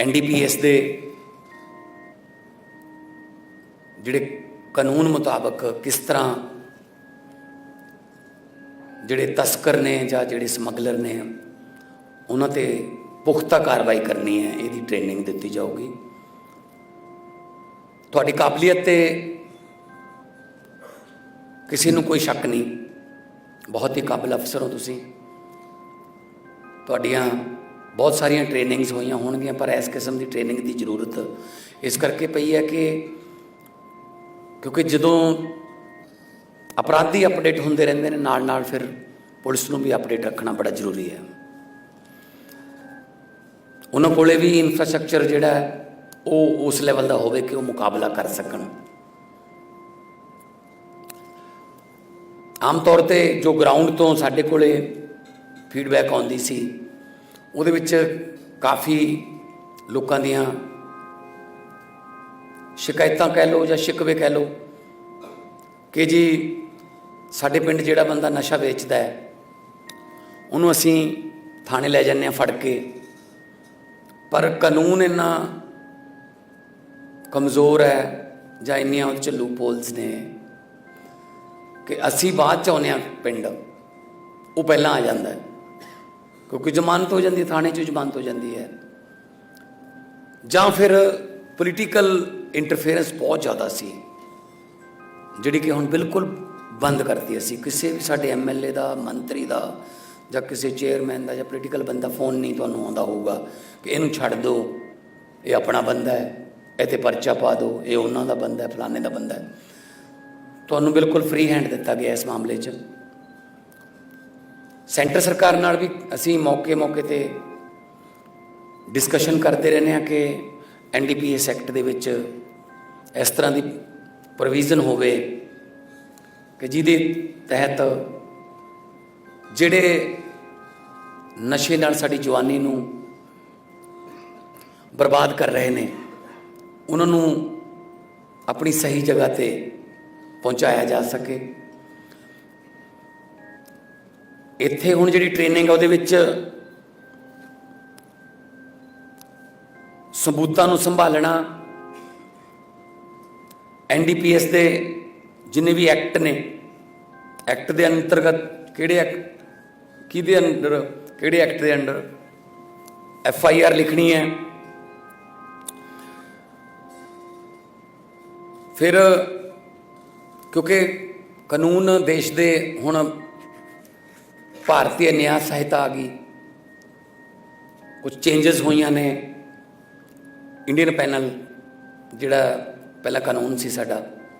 NDPS ਦੇ ਜਿਹੜੇ ਕਾਨੂੰਨ ਮੁਤਾਬਕ ਕਿਸ ਤਰ੍ਹਾਂ ਜਿਹੜੇ ਤਸਕਰ ਨੇ ਜਾਂ ਜਿਹੜੇ ਸਮਗਲਰ ਨੇ, ਉਹਨਾਂ ਤੇ ਪੁਖਤਾ ਕਾਰਵਾਈ ਕਰਨੀ ਹੈ, ਇਹਦੀ ਟ੍ਰੇਨਿੰਗ ਦਿੱਤੀ ਜਾਊਗੀ। ਤੁਹਾਡੀ ਕਾਬਲੀਅਤ ਤੇ ਕਿਸੇ ਨੂੰ ਕੋਈ ਸ਼ੱਕ ਨਹੀਂ। ਬਹੁਤ ਹੀ ਕਾਬਲ ਅਫਸਰ ਹੋ ਤੁਸੀਂ। ਤੁਹਾਡੀਆਂ ਬਹੁਤ ਸਾਰੀਆਂ ਟ੍ਰੇਨਿੰਗਸ ਹੋਈਆਂ ਹੋਣਗੀਆਂ, ਪਰ ਇਸ ਕਿਸਮ ਦੀ ਟ੍ਰੇਨਿੰਗ ਦੀ ਜ਼ਰੂਰਤ ਇਸ ਕਰਕੇ ਪਈ ਹੈ ਕਿ ਕਿਉਂਕਿ ਜਦੋਂ ਅਪਰਾਧੀ ਅਪਡੇਟ ਹੁੰਦੇ ਰਹਿੰਦੇ ਨੇ ਨਾਲ ਨਾਲ ਫਿਰ ਪੁਲਿਸ ਨੂੰ ਵੀ ਅਪਡੇਟ ਰੱਖਣਾ ਬੜਾ ਜ਼ਰੂਰੀ ਹੈ। ਉਹਨਾਂ ਕੋਲੇ ਵੀ ਇਨਫਰਾਸਟ੍ਰਕਚਰ ਜਿਹੜਾ ਹੈ, ਉਹ ਉਸ ਲੈਵਲ ਦਾ ਹੋਵੇ ਕਿ ਉਹ ਮੁਕਾਬਲਾ ਕਰ ਸਕਣ। ਆਮ ਤੌਰ ਤੇ ਜੋ ਗਰਾਊਂਡ ਤੋਂ ਸਾਡੇ ਕੋਲੇ ਫੀਡਬੈਕ ਆਉਂਦੀ ਸੀ ਉਹਦੇ ਵਿੱਚ ਕਾਫੀ ਲੋਕਾਂ ਦੀਆਂ ਸ਼ਿਕਾਇਤਾਂ ਕਹਿ ਲਓ ਜਾਂ ਸ਼ਿਕਵੇ ਕਹਿ ਲਓ ਕਿ ਜੀ ਸਾਡੇ ਪਿੰਡ ਜਿਹੜਾ ਬੰਦਾ ਨਸ਼ਾ ਵੇਚਦਾ ਹੈ, ਉਹਨੂੰ ਅਸੀਂ ਥਾਣੇ ਲੈ ਜਾਂਦੇ ਹਾਂ ਫੜ ਕੇ। ਪਰ ਕਾਨੂੰਨ ਇੰਨਾ ਕਮਜ਼ੋਰ ਹੈ ਜਾਂ ਇੰਨੀਆਂ ਉਹਦੇ ਚ ਲੂਪਹੋਲਸ ਨੇ ਕਿ ਅਸੀਂ ਬਾਅਦ ਚ ਆਉਂਦੇ ਹਾਂ ਪਿੰਡ, ਉਹ ਪਹਿਲਾਂ ਆ ਜਾਂਦਾ ਹੈ। ਕਿਉਂਕਿ ਜ਼ਮਾਨਤ ਹੋ ਜਾਂਦੀ ਹੈ, ਥਾਣੇ 'ਚ ਜ਼ਮਾਨਤ ਹੋ ਜਾਂਦੀ ਹੈ। ਜਾਂ ਫਿਰ ਪੋਲੀਟੀਕਲ ਇੰਟਰਫੇਰੈਂਸ ਬਹੁਤ ਜ਼ਿਆਦਾ ਸੀ ਜਿਹੜੀ ਕਿ ਹੁਣ ਬਿਲਕੁਲ ਬੰਦ ਕਰਤੀ ਅਸੀਂ। ਕਿਸੇ ਵੀ ਸਾਡੇ ਐਮਐਲਏ ਦਾ ਮੰਤਰੀ ਦਾ ਜਾਂ ਕਿਸੇ ਚੇਅਰਮੈਨ ਦਾ ਜਾਂ ਪੋਲੀਟੀਕਲ ਬੰਦਾ ਫੋਨ ਨਹੀਂ ਤੁਹਾਨੂੰ ਆਉਂਦਾ ਹੋਊਗਾ ਕਿ ਇਹਨੂੰ ਛੱਡ ਦਿਓ ਇਹ ਆਪਣਾ ਬੰਦਾ ਹੈ ਇਹ ਤੇ ਪਰਚਾ ਪਾ ਦਿਓ ਇਹ ਉਹਨਾਂ ਦਾ ਬੰਦਾ ਹੈ ਫਲਾਣੇ ਦਾ ਬੰਦਾ ਹੈ। ਤੁਹਾਨੂੰ ਬਿਲਕੁਲ ਫ੍ਰੀ ਹੈਂਡ ਦਿੱਤਾ ਗਿਆ ਇਸ ਮਾਮਲੇ 'ਚ। ਸੈਂਟਰ ਸਰਕਾਰ ਨਾਲ ਵੀ ਅਸੀਂ ਮੌਕੇ-ਮੌਕੇ ਤੇ ਡਿਸਕਸ਼ਨ ਕਰਦੇ ਰਹਿੰਦੇ ਹਾਂ ਕਿ ਐਨਡੀਪੀਐਸ ਐਕਟ ਦੇ ਵਿੱਚ ਇਸ ਤਰ੍ਹਾਂ ਦੀ ਪ੍ਰੋਵੀਜ਼ਨ ਹੋਵੇ ਕਿ ਜਿਹਦੇ ਤਹਿਤ ਜਿਹੜੇ ਨਸ਼ੇ ਨਾਲ ਸਾਡੀ ਜਵਾਨੀ ਨੂੰ ਬਰਬਾਦ ਕਰ ਰਹੇ ਨੇ, ਉਹਨਾਂ ਨੂੰ ਆਪਣੀ ਸਹੀ ਜਗ੍ਹਾ ਤੇ ਪਹੁੰਚਾਇਆ ਜਾ ਸਕੇ। ਇੱਥੇ ਹੁਣ ਜਿਹੜੀ ਟ੍ਰੇਨਿੰਗ ਆ ਉਹਦੇ ਵਿੱਚ ਸਬੂਤਾਂ ਨੂੰ ਸੰਭਾਲਣਾ ਐਨਡੀਪੀਐਸ ਦੇ ਜਿੰਨੇ ਵੀ ਐਕਟ ਨੇ ਐਕਟ ਦੇ ਅੰਤਰਗਤ ਕਿਹੜੇ ਐਕਟ ਕਿਹਦੇ ਅੰਡਰ ਕਿਹੜੇ ਐਕਟ ਦੇ ਅੰਡਰ ਐਫ ਆਈ ਆਰ ਲਿਖਣੀ ਹੈ। ਫਿਰ ਕਿਉਂਕਿ ਕਾਨੂੰਨ ਦੇਸ਼ ਦੇ ਹੁਣ ਭਾਰਤੀ ਨਿਆਂ ਸਹਾਇਤਾ ਆ ਗਈ। ਕੁਝ ਚੇਂਜਸ ਹੋਈਆਂ ਨੇ। ਇੰਡੀਅਨ ਪੈਨਲ ਜਿਹੜਾ ਪਹਿਲਾ ਕਾਨੂੰਨ ਸੀ ਸਾਡਾ